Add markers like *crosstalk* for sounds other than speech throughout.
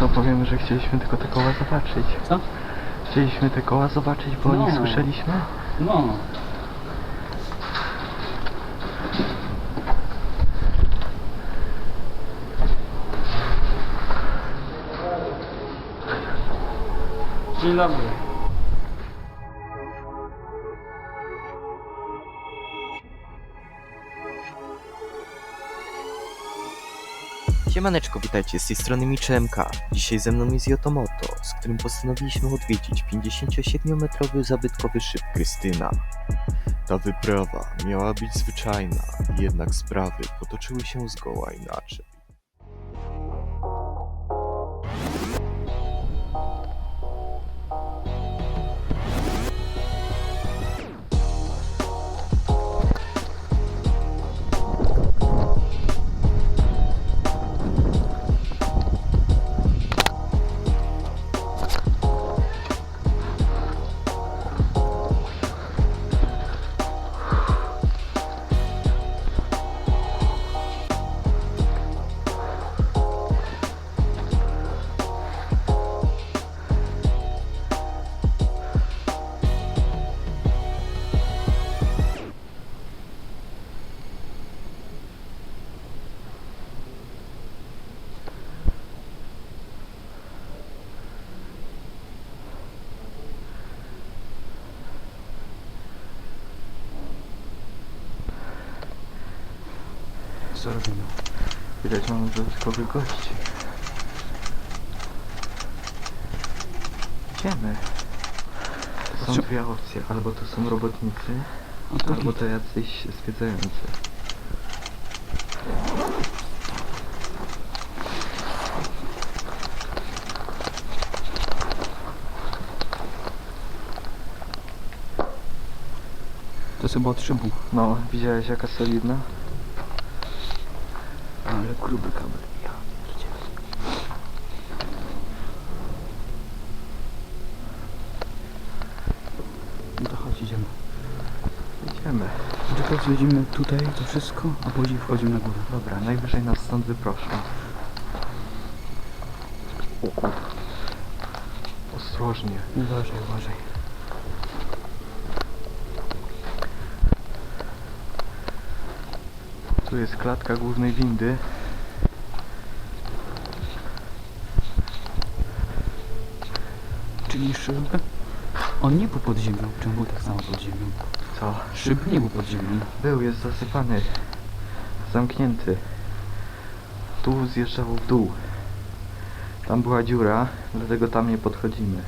Co powiemy, że chcieliśmy tylko te koła zobaczyć. Co? Chcieliśmy te koła zobaczyć, bo o nich No. słyszeliśmy. No. Dzień dobry. Siemaneczko, witajcie, z tej strony Michemka. Dzisiaj ze mną jest Jotomoto, z którym postanowiliśmy odwiedzić 57-metrowy zabytkowy szyb Krystyna. Ta wyprawa miała być zwyczajna, jednak sprawy potoczyły się zgoła inaczej. Co robimy? Widać, mamy dodatkowych gości. Idziemy. To są Co? dwie opcje. Albo to są robotnicy, No to albo to jacyś zwiedzający. To chyba od szybu. No, widziałeś jaka solidna? Ale gruby kabel. Ja pierdzielę. No to chodź, idziemy. Idziemy. Tylko zwiedzimy tutaj to wszystko, a później wchodzimy na górę. Dobra, najwyżej nas stąd wyproszą. Ostrożnie. Uważaj, uważaj. Tu jest klatka głównej windy. Czyli szyb? On nie był pod ziemią. Czemu tak samo pod ziemią? Szyb nie był pod ziemią. Był, jest zasypany. Zamknięty. Tu zjeżdżało w dół. Tam była dziura, dlatego tam nie podchodzimy.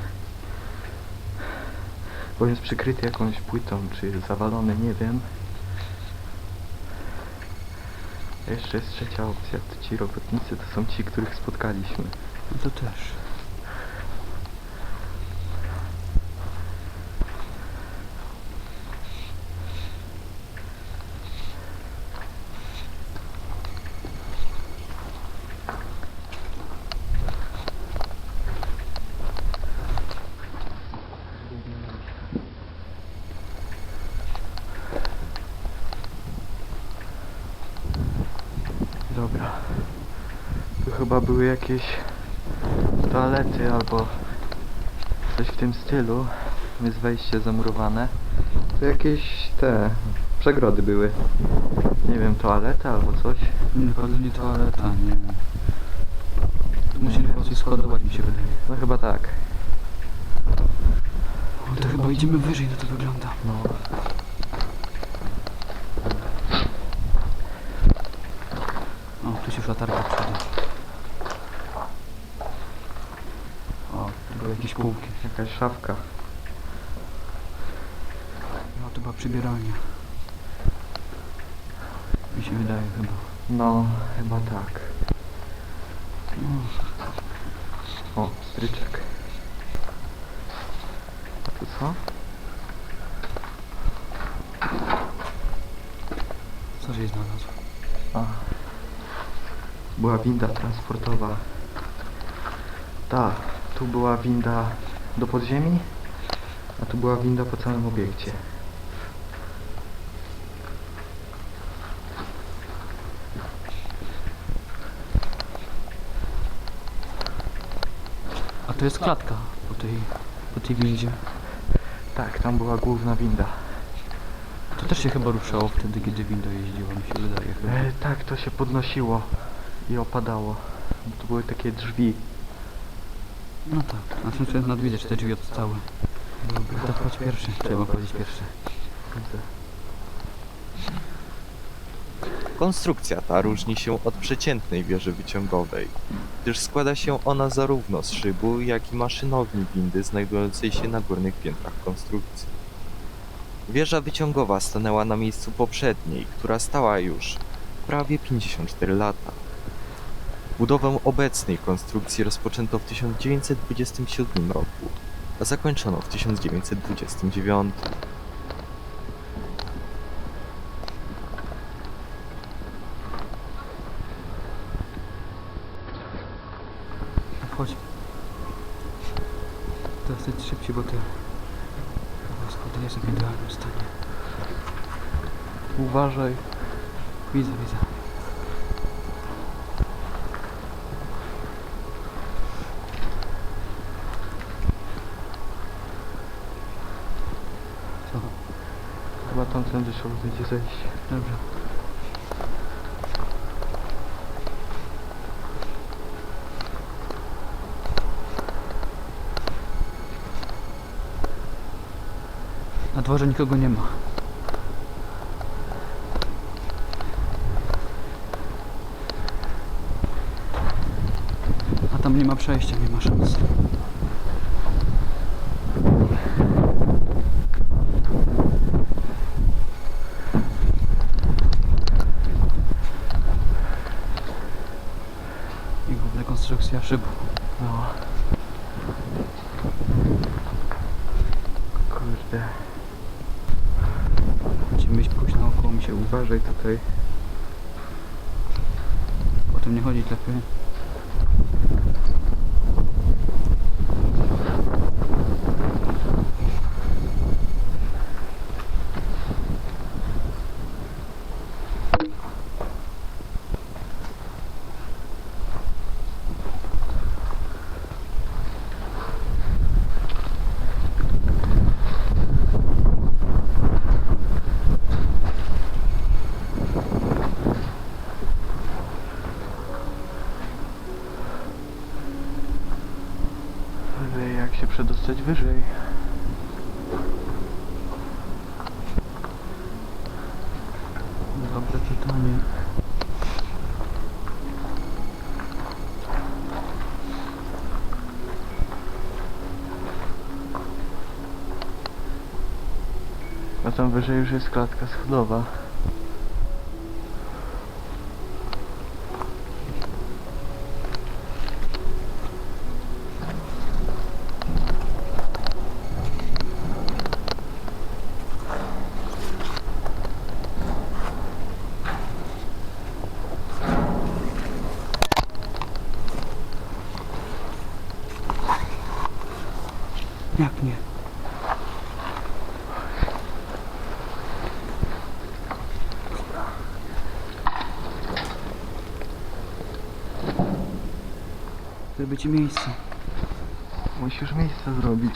Bo jest przykryty jakąś płytą, czy jest zawalony, nie wiem. Jeszcze jest trzecia opcja. To ci robotnicy to są ci, których spotkaliśmy. No to też. Dobra. Tu chyba były jakieś toalety albo coś w tym stylu. Jest wejście zamurowane. Tu jakieś te przegrody były. Nie wiem, toaleta albo coś. Nie, pewnie toaleta, nie. Tu musieli po coś składować, mi się wydaje. No chyba tak. O, to chyba idziemy wyżej, no to wygląda. No. O, tu się już latarka przyda. O, były jakieś półki. Jakaś szafka. No, to była przybieralnia. Mi się wydaje chyba. No, chyba tak. O, stryczek. A tu co? co żeś znalazł? A. Była winda transportowa. Ta, tu była winda do podziemi, a tu była winda po całym obiekcie. To jest klatka po tej, po tej windzie. Tak, tam była główna winda. To też się chyba ruszało wtedy, kiedy winda jeździła, mi się wydaje chyba. E, tak, to się podnosiło i opadało. To były takie drzwi. No tak, na sobie nawet widać te drzwi odstały. To chodź pierwszy, trzeba powiedzieć pierwszy. Konstrukcja ta różni się od przeciętnej wieży wyciągowej, gdyż składa się ona zarówno z szybu, jak i maszynowni windy znajdującej się na górnych piętrach konstrukcji. Wieża wyciągowa stanęła na miejscu poprzedniej, która stała już prawie 54 lata. Budowę obecnej konstrukcji rozpoczęto w 1927 roku, a zakończono w 1929. szybciej, bo te schody nie są w idealnym stanie. Uważaj. Widzę, widzę. Co? Chyba tamtędy trzeba będzie zejść. Dobrze. Dworze nikogo nie ma. A tam nie ma przejścia, nie ma szans. I w ogóle konstrukcja szybu. No. Kurde. Musimy iść pójść naokoło, mi się uważa. Uważaj tutaj. Potem nie chodzić lepiej. Ale przedostać wyżej? Dobre pytanie. No tam wyżej już jest klatka schodowa. Jak nie? Żeby ci miejsce. Musisz miejsce zrobić.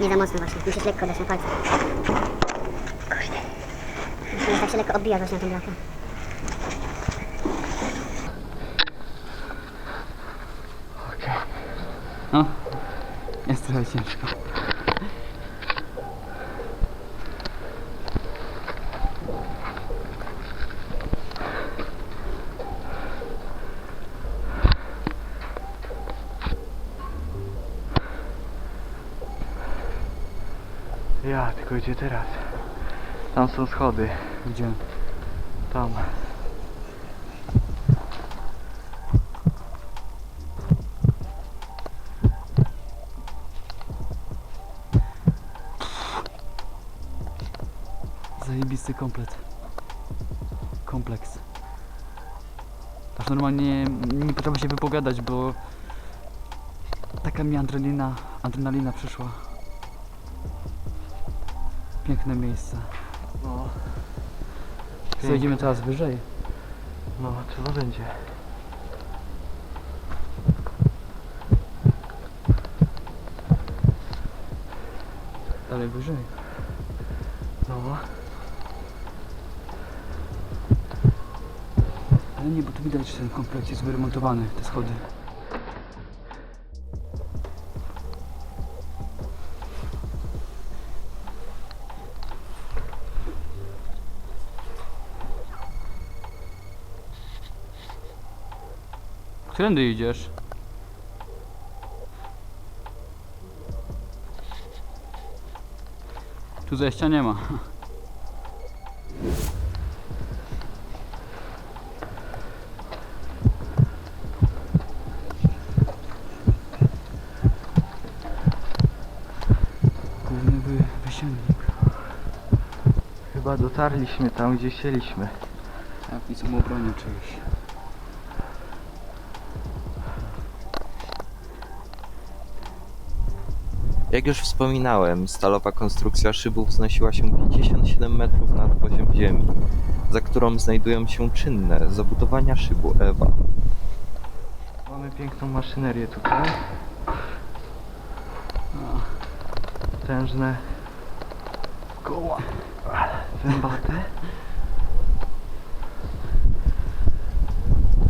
Nie za mocno właśnie, musisz lekko dać na palce. Tak odbijać właśnie na tą blachę. Okej. No, jest trochę ciężko. Ja, tylko gdzie teraz? Tam są schody. Gdzie? Tam. Zajebisty komplet. Kompleks. Aż normalnie nie potrafię się wypowiadać, bo taka mi adrenalina, adrenalina przyszła. Piękne miejsce. No, Zejdziemy teraz wyżej. no trzeba będzie. Dalej wyżej. No, Ale nie, bo tu widać, że ten kompleks jest wyremontowany, te schody. Którędy idziesz? Tu zejścia nie ma. Główny wy, wysięgnik. chyba dotarliśmy tam, gdzie chcieliśmy. Tak, i samoobronie czyjś. Jak już wspominałem, stalowa konstrukcja szybów wznosiła się 57 metrów nad poziom ziemi, za którą znajdują się czynne zabudowania szybu Ewa. Mamy piękną maszynerię tutaj. Potężne koła zębate,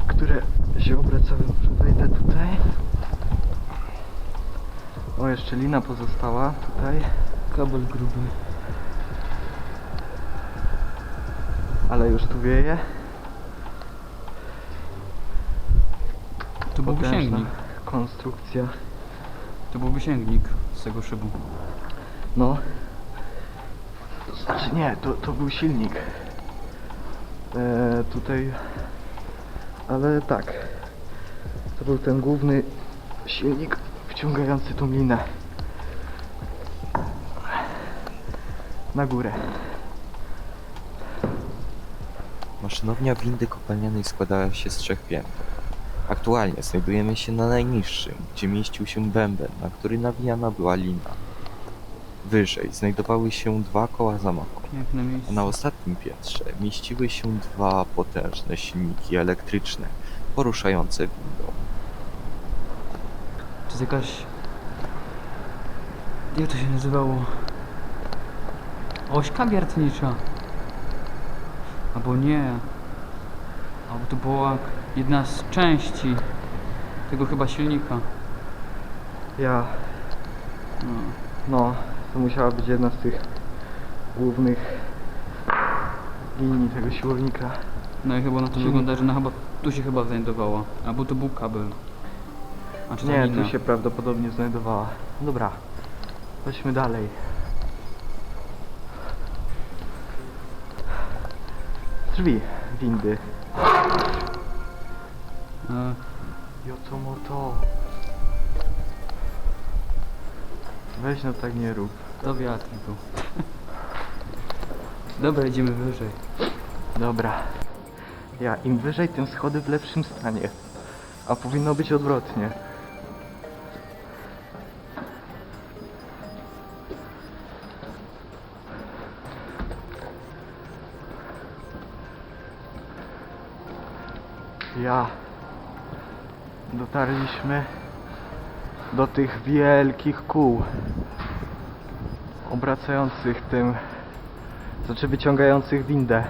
które się. Może wejdę tutaj. O, jeszcze lina pozostała tutaj, Kabel gruby. ale już tu wieje. To był Potężna wysięgnik. konstrukcja. To był wysięgnik z tego szybu. No. Znaczy nie, to, to był silnik. E, tutaj. Ale tak. To był ten główny silnik wciągający tą linę. Na górę. Maszynownia windy kopalnianej składała się z trzech pięter. Aktualnie znajdujemy się na najniższym, gdzie mieścił się bęben, na który nawijana była lina. Wyżej znajdowały się dwa koła zamachu, Piękne a na ostatnim piętrze mieściły się dwa potężne silniki elektryczne poruszające windą. To jest jakaś... Jak to się nazywało? Ośka wiertnicza. Albo nie. Albo to była jedna z części tego chyba silnika. Ja. No. No, to musiała być jedna z tych głównych linii tego siłownika. No i chyba na to Silnik. wygląda, że ona chyba tu się chyba znajdowała. Albo to był kabel. A czy to Nie, tu się prawdopodobnie znajdowała. Dobra, chodźmy dalej. Drzwi windy. E, Jotomoto. Weź no tak nie rób. to wiatr był. Dobra, idziemy wyżej. Dobra. Ja, im wyżej, tym schody w lepszym stanie. A powinno być odwrotnie. Ja. Dotarliśmy do tych wielkich kół obracających tym, znaczy wyciągających windę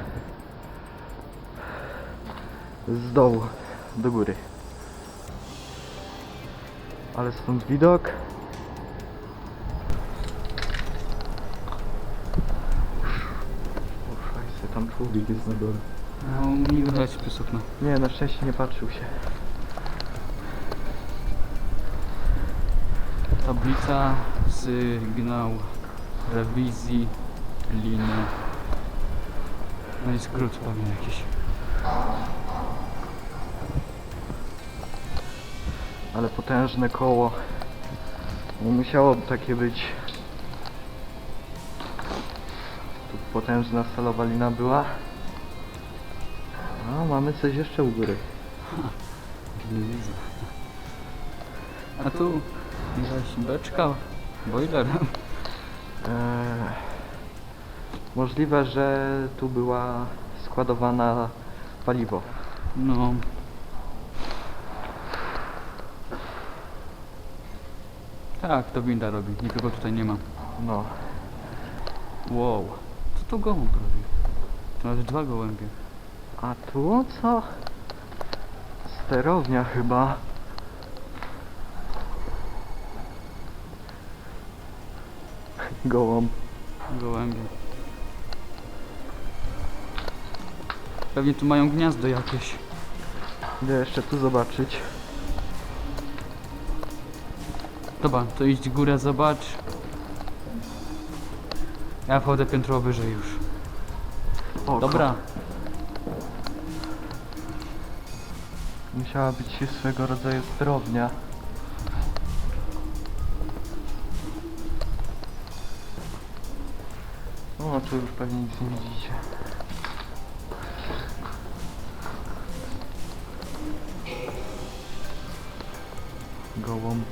z dołu do góry. Ale stąd widok. Tam człowiek jest na dole. No, mi przez okno. Nie, na szczęście nie patrzył się. Tablica, sygnał, rewizji, liny. No i skrót pewnie jakiś. Ale potężne koło. Nie musiałoby takie być. Tu potężna stalowa lina była. No, mamy coś jeszcze u góry. Nie widzę. A tu jakaś beczka, boiler. Eee, Możliwe, że tu była składowana paliwo. No. Tak, to winda robi. Nikogo tutaj nie ma. No. Wow. Co to gołąb robi? To nawet dwa gołębie. A tu co? Sterownia chyba. Gołąb. Gołębie. Pewnie tu mają gniazdo jakieś. Idę jeszcze tu zobaczyć. Dobra, to idź górę zobacz. Ja wchodzę piętro wyżej już. O, Dobra. Musiała być swego rodzaju sterownia. O, tu już pewnie nic nie widzicie. Gołąb.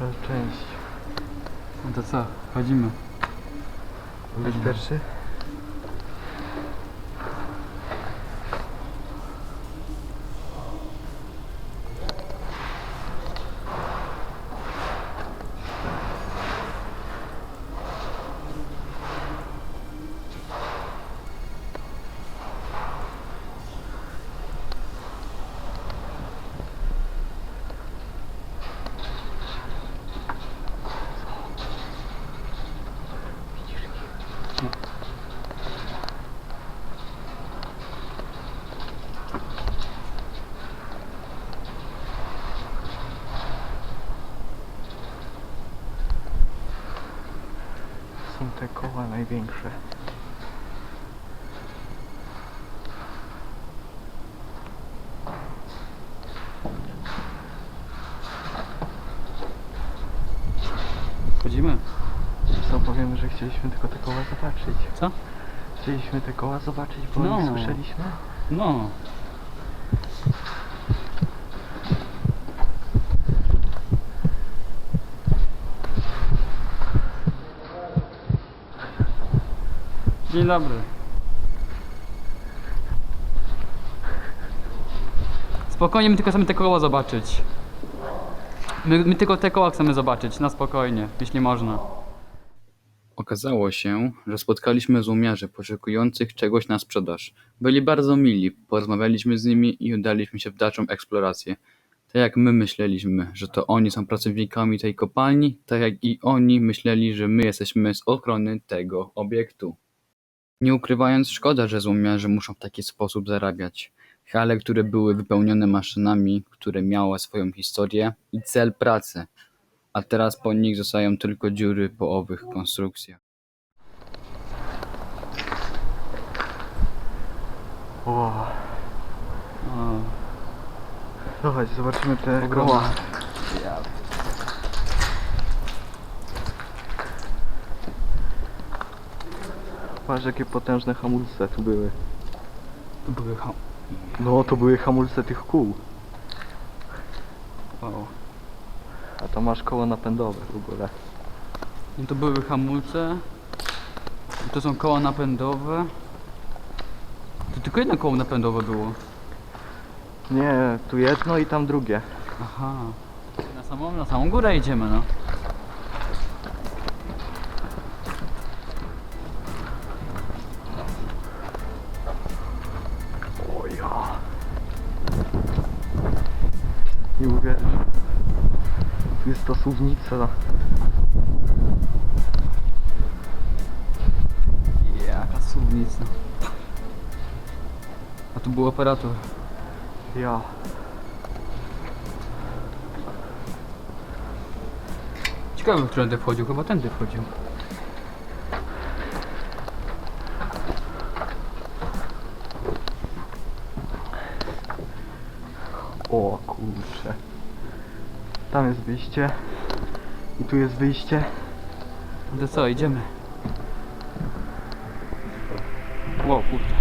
Najlepsza część. No to co? Chodzimy. Być pierwszy? Są te koła największe. Chodzimy? Co powiemy, że chcieliśmy tylko te koła zobaczyć. Co? Chcieliśmy te koła zobaczyć, bo No. nie słyszeliśmy. No. Dzień dobry. Spokojnie, my tylko chcemy te koła zobaczyć. My, my tylko te koła chcemy zobaczyć, na spokojnie, jeśli można. Okazało się, że spotkaliśmy złomiarzy poszukujących czegoś na sprzedaż. Byli bardzo mili, porozmawialiśmy z nimi i udaliśmy się w dalszą eksplorację. Tak jak my myśleliśmy, że to oni są pracownikami tej kopalni, tak jak i oni myśleli, że my jesteśmy z ochrony tego obiektu. Nie ukrywając, szkoda, że złomiarze muszą w taki sposób zarabiać. Hale, które były wypełnione maszynami, które miały swoją historię i cel pracy, a teraz po nich zostają tylko dziury po owych konstrukcjach. O, O, chodź, zobaczymy te koła. ja. Patrz jakie potężne hamulce tu były. To były ha... No to były hamulce tych kół. Wow. A to masz koło napędowe w ogóle. No to były hamulce. To są koła napędowe. To tylko jedno koło napędowe było. Nie, tu jedno i tam drugie. Aha. Na samą, na samą górę idziemy, no. Suwnica. Jaka suwnica. A tu był operator. Ja. Ciekawe, którędy wchodził, chyba tędy wchodził. O kurczę. Tam jest wyjście. I tu jest wyjście. To co, idziemy. Ło, kurde.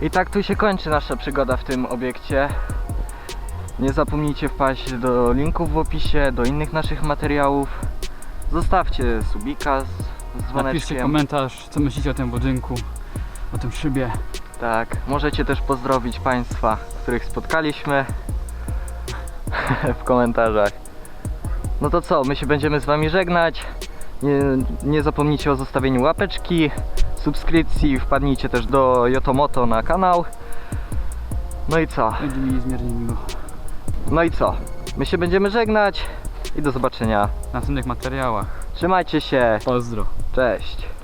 I tak tu się kończy nasza przygoda w tym obiekcie. Nie zapomnijcie wpaść do linków w opisie, do innych naszych materiałów. Zostawcie subika z, z Napiszcie dzwoneczkiem. komentarz, co myślicie o tym budynku, o tym szybie. Tak, możecie też pozdrowić Państwa, których spotkaliśmy *laughs* w komentarzach. No to co, my się będziemy z Wami żegnać. Nie, nie zapomnijcie o zostawieniu łapeczki, subskrypcji, wpadnijcie też do Yotomoto na kanał. No i co? Będzie mi niezmiernie miło. No i co? My się będziemy żegnać i do zobaczenia. W następnych materiałach. Trzymajcie się, Pozdro. cześć.